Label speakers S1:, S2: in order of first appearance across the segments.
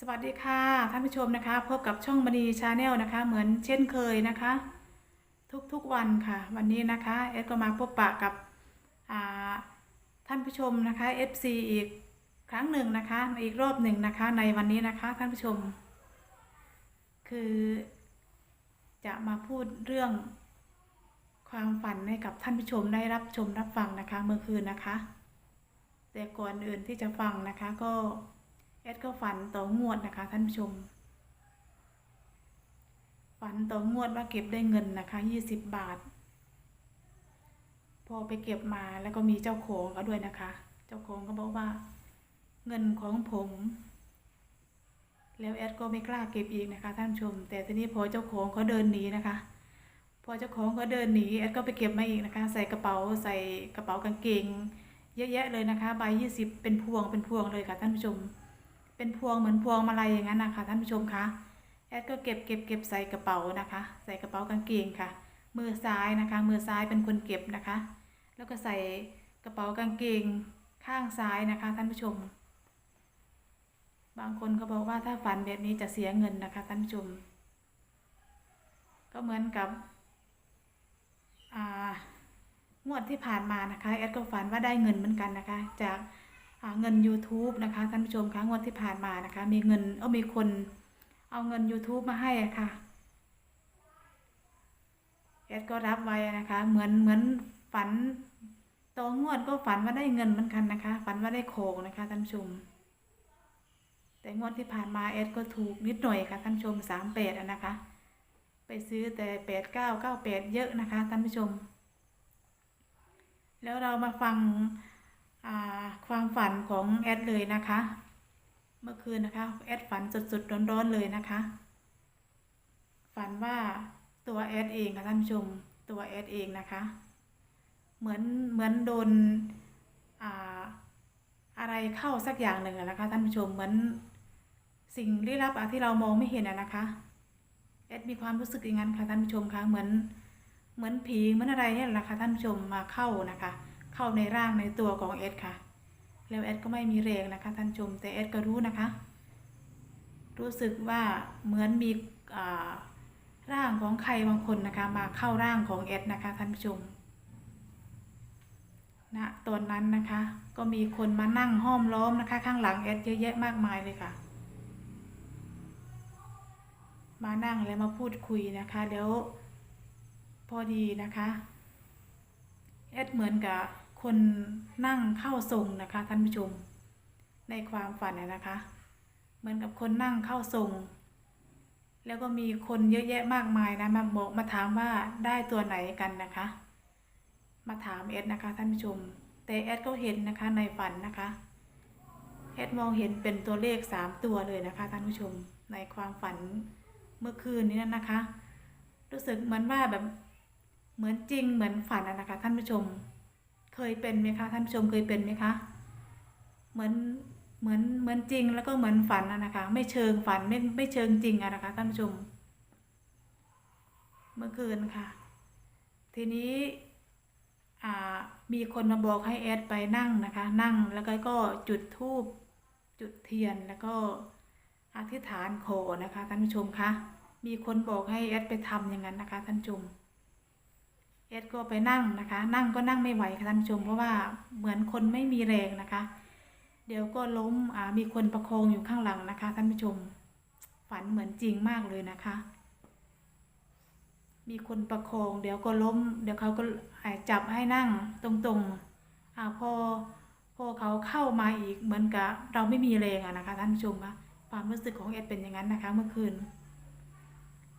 S1: สวัสดีค่ะท่านผู้ชมนะคะ พบกับช่องมณีชาแนลนะคะ เหมือนเช่นเคยนะคะ ทุกๆวันค่ะ วันนี้นะคะเอสก็มาพบปะกับท่านผู้ชมนะคะ FC อีกครั้งหนึ่งนะคะอีกรอบหนึ่งนะคะ ในวันนี้นะคะท่านผู้ชม คือ จะมาพูดเรื่องความฝันให้กับท่านผู้ชมได้รับชมรับฟังนะคะเมื่อคืนนะคะ แต่ก่อนอื่นที่จะฟังนะคะก็ แอดก็ฝันต่องวดนะคะ ท่านผู้ชม ฝันต่องวดว่าเก็บได้เงินนะคะยี่สิบบาท พอไปเก็บมาแล้วก็มีเจ้าของก็ด้วยนะคะ เจ้าของก็บอกว่า เงินของผม แล้วแอดก็ไม่กล้าเก็บอีกนะคะ ท่านผู้ชม แต่ทีนี้พอเจ้าของเขาเดินหนีนะคะ พอเจ้าของเขาเดินหนีแอดก็ไปเก็บมาอีกนะคะ ใส่กระเป๋าใส่กระเป๋ากางเกง เยอะแยะเลยนะคะใบยี่สิบเป็นพวงเป็นพวงเลยค่ะท่านผู้ชม เป็นพวงเหมือนพวงมาลัยอย่างนั้นนะคะท่านผู้ชมคะแอดก็เก็บเก็บเก็บใส่กระเป๋านะคะ ใส่กระเป๋ากางเกงค่ะ มือซ้ายนะคะ มือซ้ายเป็นคนเก็บนะคะ แล้วก็ใส่กระเป๋ากางเกงข้างซ้ายนะคะ ท่านผู้ชม บางคนก็บอกว่าถ้าฝันแบบนี้จะเสียเงินนะคะ ท่านผู้ชม ก็เหมือนกับอ่างวดที่ผ่านมานะคะแอดก็ฝันว่าได้เงินเหมือนกันนะคะ จาก เงิน YouTube นะคะท่านผู้ชมคะงวดที่ผ่านมานะคะ มีเงินเออมีคนเอาเงิน YouTube มาให้ะค่ะแอดก็รับไว้นะคะ เหมือนเหมือนฝันตองวดก็ฝันว่าได้เงินเหมือนกันนะคะ ฝันว่าได้โคงนะคะท่านผู้ชม แต่งวดที่ผ่านมาแอดก็ถูกนิดหน่อยค่ะท่านผู้ชมสามแปดนะคะ ไปซื้อแต่แปดเก้าเก้าแปดเยอะนะคะท่านผู้ชม แล้วเรามาฟัง ความฝันของแอดเลยนะคะ เมื่อคืนนะคะแอดฝันสดๆร้อนๆเลยนะคะ ฝันว่าตัวแอดเองค่ะท่านผู้ชมตัวแอดเองนะคะ เหมือนเหมือนโดนอ่าอะไรเข้าสักอย่างหนึ่งนะคะท่านผู้ชมเหมือนสิ่งลี้ลับที่เรามองไม่เห็นนะคะแอดมีความรู้สึกอย่างนั้นค่ะท่านผู้ชมคะเหมือนเหมือนผีเหมือนอะไรเนี่ยแหละค่ะท่านผู้ชมมาเข้านะคะ เข้าในร่างในตัวของเอสค่ะ แล้วเอสก็ไม่มีแรงนะคะท่านชม แต่เอสก็รู้นะคะ รู้สึกว่าเหมือนมีอ่าร่างของใครบางคนนะคะ มาเข้าร่างของเอสนะคะท่านผู้ชมณตอนนั้นนะคะ ก็มีคนมานั่งห้อมล้อมนะคะ ข้างหลังเอสเยอะแยะมากมายเลยค่ะ มานั่งแล้วมาพูดคุยนะคะแล้วพอดีนะคะแอดเหมือนกับ คนนั่งเข้าทรงนะคะท่านผู้ชม ในความฝันน่ะนะคะ เหมือนกับคนนั่งเข้าทรง แล้วก็มีคนเยอะแยะมากมายนะมาบอกมาถามว่าได้ตัวไหนกันนะคะ มาถามแอดนะคะท่านผู้ชม แต่แอดก็เห็นนะคะในฝันนะคะแอดมองเห็นเป็นตัวเลขสามตัวเลยนะคะท่านผู้ชมในความฝันเมื่อคืนนี้นั่นนะคะ รู้สึกเหมือนว่าแบบเหมือนจริงเหมือนฝันอะนะคะท่านผู้ชม เคยเป็นไหมคะท่านผู้ชมเคยเป็นไหมคะเหมือนเหมือนเหมือนจริงแล้วก็เหมือนฝันอะนะคะ ไม่เชิงฝันไม่ไม่เชิงจริงอะนะคะท่านผู้ชม เมื่อคืนค่ะ ทีนี้มีคนมาบอกให้แอดไปนั่งนะคะ นั่งแล้วก็ก็จุดธูปจุดเทียนแล้วก็อธิษฐานขอนะคะท่านผู้ชมคะมีคนบอกให้แอดไปทำอย่างนั้นนะคะท่านผู้ชม แอดก็ไปนั่งนะคะ นั่งก็นั่งไม่ไหวค่ะท่านผู้ชมเพราะว่าเหมือนคนไม่มีแรงนะคะ เดี๋ยวก็ล้มอ่ามีคนประคองอยู่ข้างหลังนะคะท่านผู้ชมฝันเหมือนจริงมากเลยนะคะ มีคนประคองเดี๋ยวก็ล้ม เดี๋ยวเขาก็จับให้นั่งตรงๆอ่าพอพอเขาเข้ามาอีกเหมือนกับเราไม่มีแรงอะนะคะท่านผู้ชมคะความรู้สึกของแอดเป็นอย่างนั้นนะคะ เมื่อคืน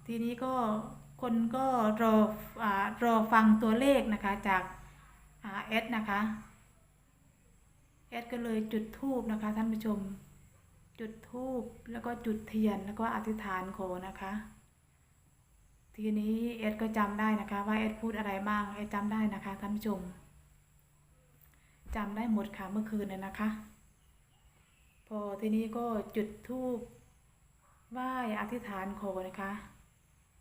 S1: ทีนี้ก็ คนก็รออรอฟังตัวเลขนะคะจากเอสนะคะเอสก็เลยจุดธูปนะคะท่านผู้ชม จุดธูปแล้วก็จุดเทียนแล้วก็อธิษฐานขอนะคะ ทีนี้เอสก็จำได้นะคะ ว่าเอสพูดอะไรบ้างเอสจำได้นะคะท่านผู้ชมจำได้หมดค่ะเมื่อคืนน่ยนะคะ พอทีนี้ก็จุดธูปไหว้อธิษฐานขอนะคะ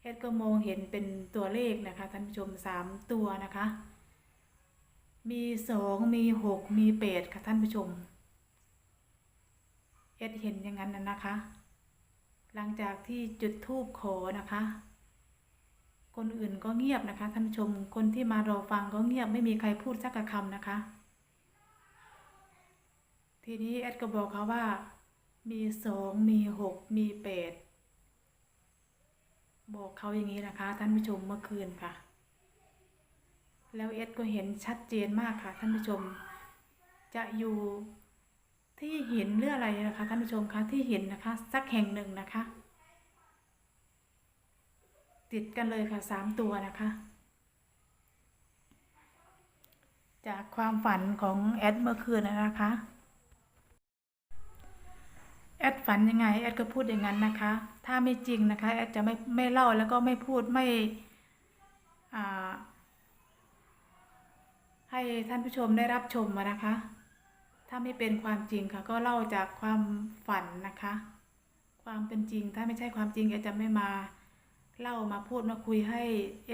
S1: เอ็ดก็มองเห็นเป็นตัวเลขนะคะท่านผู้ชมสามตัวนะคะ มีสองมีหกมีแปดค่ะท่านผู้ชมเอ็ดเห็นอย่างนั้นนะคะ หลังจากที่จุดธูปขอนะคะ คนอื่นก็เงียบนะคะท่านผู้ชม คนที่มารอฟังก็เงียบไม่มีใครพูดสักคำนะคะ ทีนี้แอดก็บอกเขาว่า มีสองมีหกมีแปด บอกเขาอย่างนี้นะคะ ท่านผู้ชมเมื่อคืนค่ะ แล้วเอดก็เห็นชัดเจนมากค่ะ ท่านผู้ชม จะอยู่ที่หินหรืออะไรนะคะ ท่านผู้ชมคะที่หินนะคะ สักแห่งหนึ่งนะคะ ติดกันเลยค่ะสามตัวนะคะ จากความฝันของแอดเมื่อคืนนะคะ แอดฝันยังไงแอดก็พูดอย่างนั้นนะคะ ถ้าไม่จริงนะคะแอดจะไม่ไม่เล่าแล้วก็ไม่พูดไม่ให้ท่านผู้ชมได้รับชมมานะคะ ถ้าไม่เป็นความจริงค่ะ ก็เล่าจากความฝันนะคะ ความเป็นจริง ถ้าไม่ใช่ความจริงแอดจะไม่มาเล่ามาพูดมาคุยให้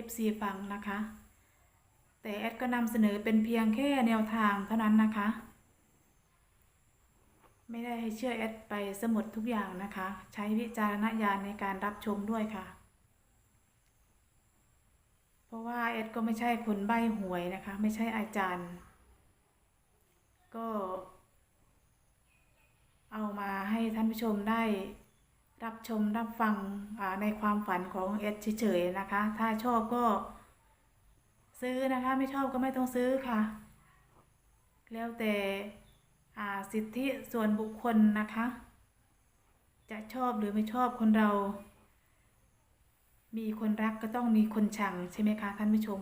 S1: FC ฟังนะคะ แต่แอดก็นำเสนอเป็นเพียงแค่แนวทางเท่านั้นนะคะ ไม่ได้ให้เชื่อแอดไปสมุดทุกอย่างนะคะ ใช้วิจารณญาณในการรับชมด้วยค่ะ เพราะว่าแอดก็ไม่ใช่คนใบ้หวยนะคะ ไม่ใช่อาจารย์ ก็เอามาให้ท่านผู้ชมได้รับชมรับฟังในความฝันของแอดเฉยๆนะคะ ถ้าชอบก็ซื้อนะคะ ไม่ชอบก็ไม่ต้องซื้อค่ะ แล้วแต่ สิทธิส่วนบุคคลนะคะ จะชอบหรือไม่ชอบคนเรา มีคนรักก็ต้องมีคนชังใช่ไหมคะท่านผู้ชม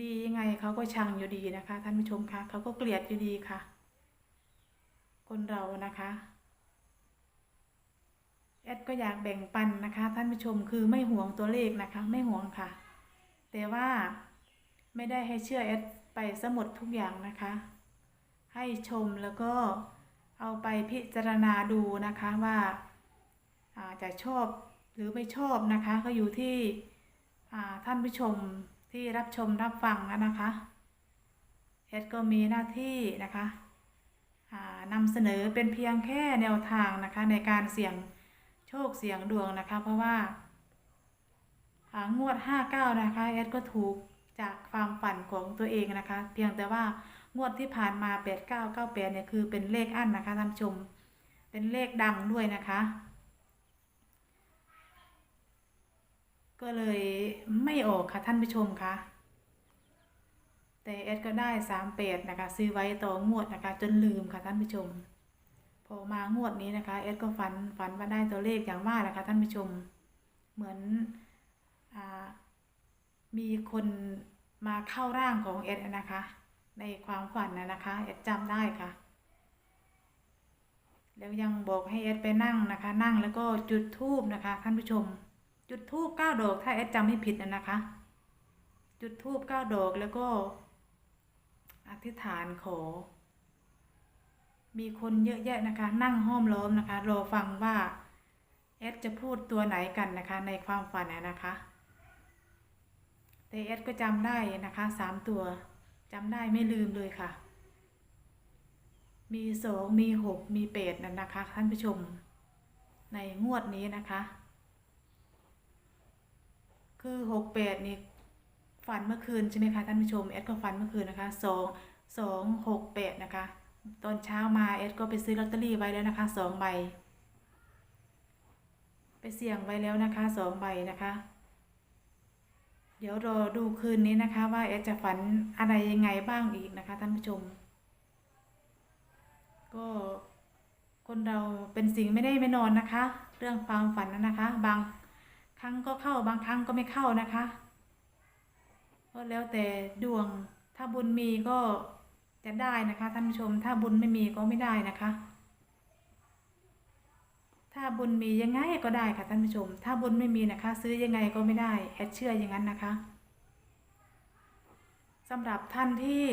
S1: ดียังไงเขาก็ชังอยู่ดีนะคะ ท่านผู้ชมคะเขาก็เกลียดอยู่ดีค่ะ คนเรานะคะแอดก็อยากแบ่งปันนะคะ ท่านผู้ชมคือไม่ห่วงตัวเลขนะคะ ไม่ห่วงค่ะ แต่ว่าไม่ได้ให้เชื่อแอดไปสมดทุกอย่างนะคะ ให้ชมแล้วก็เอาไปพิจารณาดูนะคะว่าอาจะชอบหรือไม่ชอบนะคะก็อยู่ที่ท่านผู้ชมที่รับชมรับฟังนะคะแอดก็มีหน้าที่นะคะนำเสนอเป็นเพียงแค่แนวทางนะคะในการเสี่ยงโชคเสี่ยงดวงนะคะ เพราะว่าอ่างวด 59 นะคะแอดก็ถูกจากความฝันของตัวเองนะคะ เพียงแต่ว่า งวดที่ผ่านมา 8998เนี่ยคือเป็นเลขอั้นนะคะท่านผู้ชม เป็นเลขดังด้วยนะคะ ก็เลยไม่ออกค่ะท่านผู้ชมคะแต่เอดก็ได้สามเปดนะคะ ซื้อไว้ต่องวดนะคะ จนลืมค่ะท่านผู้ชม พอมางวดนี้นะคะเอดก็ฝันฝันว่าได้ตัวเลขอย่างว่าแหละค่ะท่านผู้ชม เหมือนอมีคนมาเข้าร่างของเอดนะคะ ในความฝันนะนะคะเอดจำได้ค่ะ แล้วยังบอกให้เอดไปนั่งนะคะ นั่งแล้วก็จุดธูปนะคะท่านผู้ชม จุดธูปเก้าดอกถ้าเอดจำไม่ผิดนะนะคะ จุดธูปเก้าดอกแล้วก็ อธิษฐานขอ มีคนเยอะแยะนะคะ นั่งห้อมล้อมนะคะรอฟังว่าเอดจะพูดตัวไหนกันนะคะ ในความฝันนะคะแต่เอดก็จำได้นะคะสามตัว จำได้ไม่ลืมเลยค่ะ มีสองมีหกมีแปดนั่นนะคะ ท่านผู้ชม ในงวดนี้นะคะ คือหกแปดนี่ฝันเมื่อคืนใช่ไหมคะท่านผู้ชมเอดก็ฝันเมื่อคืนนะคะสองสองหกแปดนะคะ ตอนเช้ามาเอดก็ไปซื้อลอตเตอรี่ไว้แล้วนะคะสองใบ ไปเสี่ยงไว้แล้วนะคะสองใบนะคะ ดี๋ยวรอดูคืนนี้นะคะ ว่าเอดจะฝันอะไรยังไงบ้างอีกนะคะท่านผู้ชม ก็คนเราเป็นสิ่งไม่ได้ไม่นอนนะคะ เรื่องความฝันนั้นนะคะ บางครั้งก็เข้าบางครั้งก็ไม่เข้านะคะก็แล้วแต่ดวงถ้าบุญมีก็จะได้นะคะท่านผู้ชม ถ้าบุญไม่มีก็ไม่ได้นะคะ ถ้าบุญมียังไงก็ได้ค่ะท่านผู้ชม ถ้าบุญไม่มีนะคะ ซื้อยังไงก็ไม่ได้แอดเชื่ออย่างนั้นนะคะสำหรับท่านที่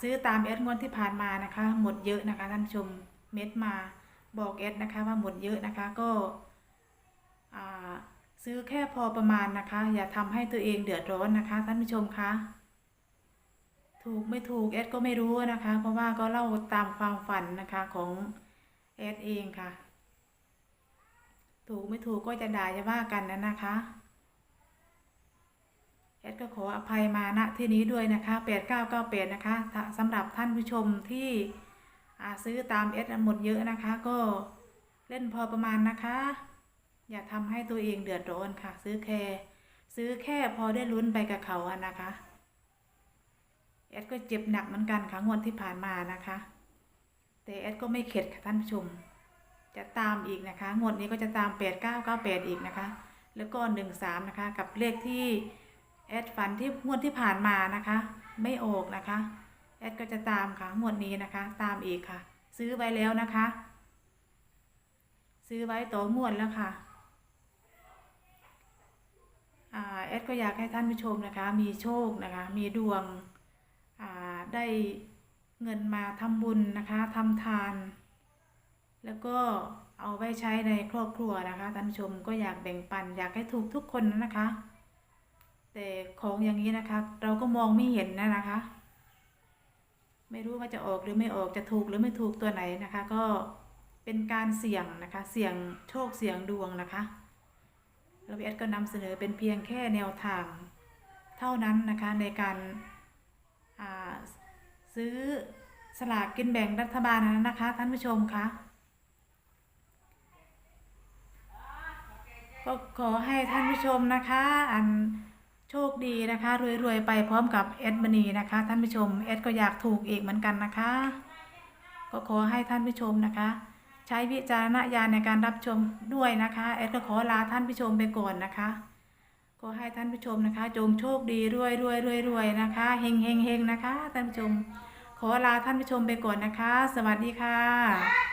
S1: ซื้อตามแอดงวดที่ผ่านมานะคะ หมดเยอะนะคะท่านผู้ชมเม็ดมาบอกแอดนะคะว่าหมดเยอะนะคะก็ซื้อแค่พอประมาณนะคะ อย่าทำให้ตัวเองเดือดร้อนนะคะ ท่านผู้ชมคะถูกไม่ถูกเอดก็ไม่รู้นะคะ เพราะว่าก็เล่าตามความฝันนะคะของเอดเองค่ะ ถูกไม่ถูกก็จะด่าจะว่ากันนะนะคะแอดก็ขออภัยมาณที่นี้ด้วยนะคะ8998นะคะถ้าสำหรับท่านผู้ชมที่ซื้อตามแอดหมดเยอะนะคะ ก็เล่นพอประมาณนะคะ อย่าทำให้ตัวเองเดือดร้อนค่ะ ซื้อแค่ซื้อแค่พอได้ลุ้นไปกับเขาอะนะคะแอดก็เจ็บหนักเหมือนกันค่ะงวดที่ผ่านมานะคะ แต่แอดก็ไม่เข็ดค่ะท่านผู้ชม จะตามอีกนะคะ งวดนี้ก็จะตาม 8 9 9 8 อีกนะคะ แล้วก็ 1 3 นะคะ กับเลขที่แอดฝันที่งวดที่ผ่านมานะคะ ไม่ออกนะคะ แอดก็จะตามค่ะ งวดนี้นะคะ ตามอีกค่ะ ซื้อไว้แล้วนะคะ ซื้อไว้ต่องวดแล้วค่ะแอดก็อยากให้ท่านผู้ชมนะคะ มีโชคนะคะ มีดวงได้เงินมาทำบุญนะคะทำทาน แล้วก็เอาไว้ใช้ในครอบครัวนะคะท่านผู้ชมก็อยากแบ่งปัน อยากให้ถูกทุกคนนะคะ แต่ของอย่างนี้นะคะ เราก็มองไม่เห็นนะนะคะ ไม่รู้ว่าจะออกหรือไม่ออกจะถูกหรือไม่ถูกตัวไหนนะคะ ก็เป็นการเสี่ยงนะคะ เสี่ยงโชคเสี่ยงดวงนะคะแล้วพี่แอดก็นำเสนอเป็นเพียงแค่แนวทาง เท่านั้นนะคะในการซื้อสลากกินแบ่งรัฐบาลนั้นนะคะ ท่านผู้ชมคะ ก็ขอให้ท่านผู้ชมนะคะ อันโชคดีนะคะรวยๆไปพร้อมกับแอดมณีนะคะ ท่านผู้ชมแอดก็อยากถูกอีกเหมือนกันนะคะ ก็ขอให้ท่านผู้ชมนะคะ ใช้วิจารณญาณในการรับชมด้วยนะคะแอดก็ขอลาท่านผู้ชมไปก่อนนะคะขอให้ท่านผู้ชมนะคะ จงโชคดีรวยรวยรวยรวยนะคะเฮงเฮงเฮงนะคะ ท่านผู้ชม ขอลาท่านผู้ชมไปก่อนนะคะ สวัสดีค่ะ